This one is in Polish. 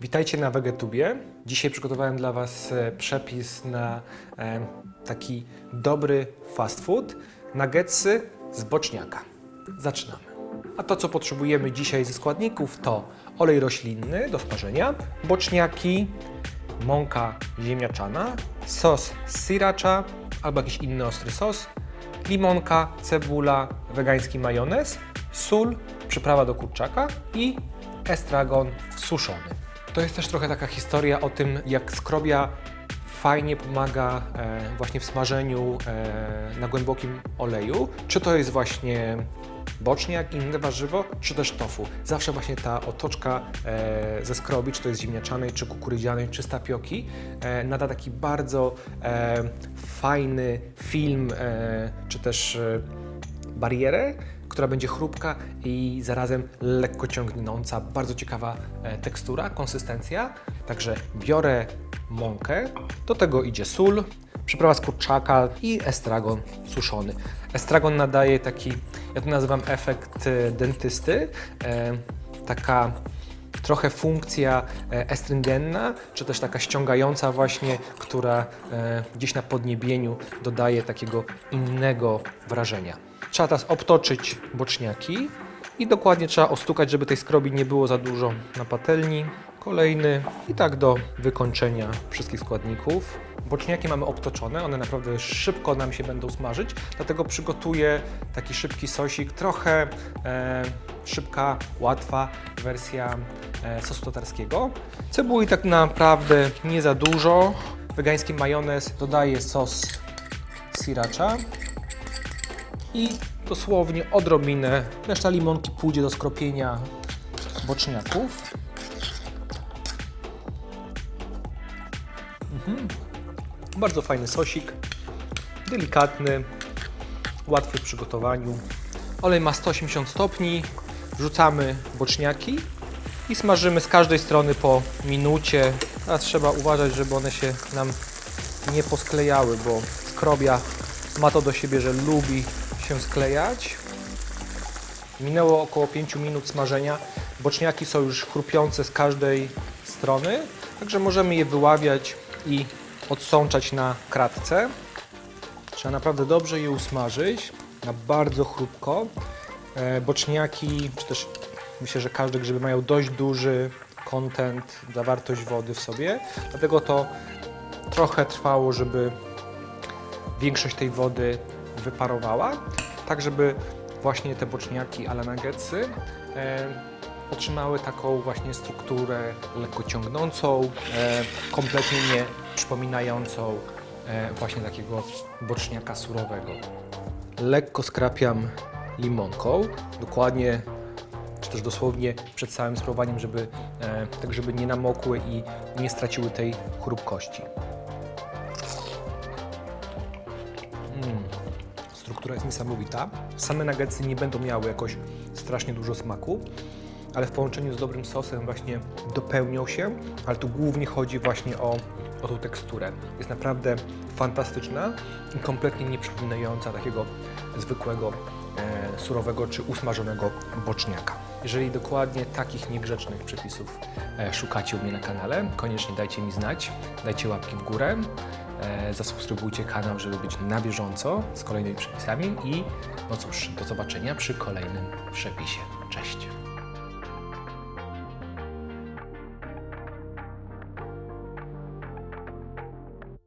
Witajcie na Wegetubie. Dzisiaj przygotowałem dla Was e, przepis na e, taki dobry fast food. Nuggetsy z boczniaka. Zaczynamy. A to, co potrzebujemy dzisiaj ze składników to olej roślinny do smażenia, boczniaki, mąka ziemniaczana, sos sriracha albo jakiś inny ostry sos, limonka, cebula, wegański majonez, sól, przyprawa do kurczaka i estragon suszony. To jest też trochę taka historia o tym, jak skrobia fajnie pomaga e, właśnie w smażeniu e, na głębokim oleju. Czy to jest właśnie boczniak, inne warzywo, czy też tofu. Zawsze właśnie ta otoczka e, ze skrobi, czy to jest ziemniaczanej, czy kukurydzianej, czy z tapioki, nada taki bardzo fajny film, czy też barierę, która będzie chrupka i zarazem lekko ciągnąca. Bardzo ciekawa e, tekstura, konsystencja. Także biorę mąkę, do tego idzie sól, przyprawa z kurczaka i estragon suszony. Estragon nadaje taki, ja to nazywam efekt e, dentysty, e, taka trochę funkcja e, estringenna, czy też taka ściągająca właśnie, która e, gdzieś na podniebieniu dodaje takiego innego wrażenia. Trzeba teraz obtoczyć boczniaki i dokładnie trzeba ostukać, żeby tej skrobi nie było za dużo na patelni. Kolejny i tak do wykończenia wszystkich składników. Boczniaki mamy obtoczone, one naprawdę szybko nam się będą smażyć, dlatego przygotuję taki szybki sosik, trochę e, szybka, łatwa wersja e, sosu tatarskiego. Cebuli tak naprawdę nie za dużo. Wegański majonez dodaję sos sriracha i dosłownie odrobinę. Reszta limonki pójdzie do skropienia boczniaków. Mhm. Bardzo fajny sosik, delikatny, łatwy w przygotowaniu. Olej ma 180 stopni, wrzucamy boczniaki i smażymy z każdej strony po minucie. Trzeba uważać, żeby one się nam nie posklejały, bo skrobia ma to do siebie, że lubi się sklejać. Minęło około 5 minut smażenia. Boczniaki są już chrupiące z każdej strony, także możemy je wyławiać i odsączać na kratce. Trzeba naprawdę dobrze je usmażyć, na bardzo chrupko. E, boczniaki, czy też myślę, że każde grzyby mają dość duży content, zawartość wody w sobie, dlatego to trochę trwało, żeby większość tej wody wyparowała, tak żeby właśnie te boczniaki ale e, otrzymały taką właśnie strukturę lekko ciągnącą, e, kompletnie nie przypominającą e, właśnie takiego boczniaka surowego. Lekko skrapiam limonką, dokładnie czy też dosłownie przed całym spróbowaniem, żeby, e, tak żeby nie namokły i nie straciły tej chrupkości. Struktura jest niesamowita. Same nuggetsy nie będą miały jakoś strasznie dużo smaku, ale w połączeniu z dobrym sosem właśnie dopełnią się, ale tu głównie chodzi właśnie o, o tą teksturę. Jest naprawdę fantastyczna i kompletnie nie przypominająca takiego zwykłego e, surowego czy usmażonego boczniaka. Jeżeli dokładnie takich niegrzecznych przepisów e, szukacie u mnie na kanale, koniecznie dajcie mi znać, dajcie łapki w górę, e, zasubskrybujcie kanał, żeby być na bieżąco z kolejnymi przepisami i no cóż, do zobaczenia przy kolejnym przepisie. Cześć!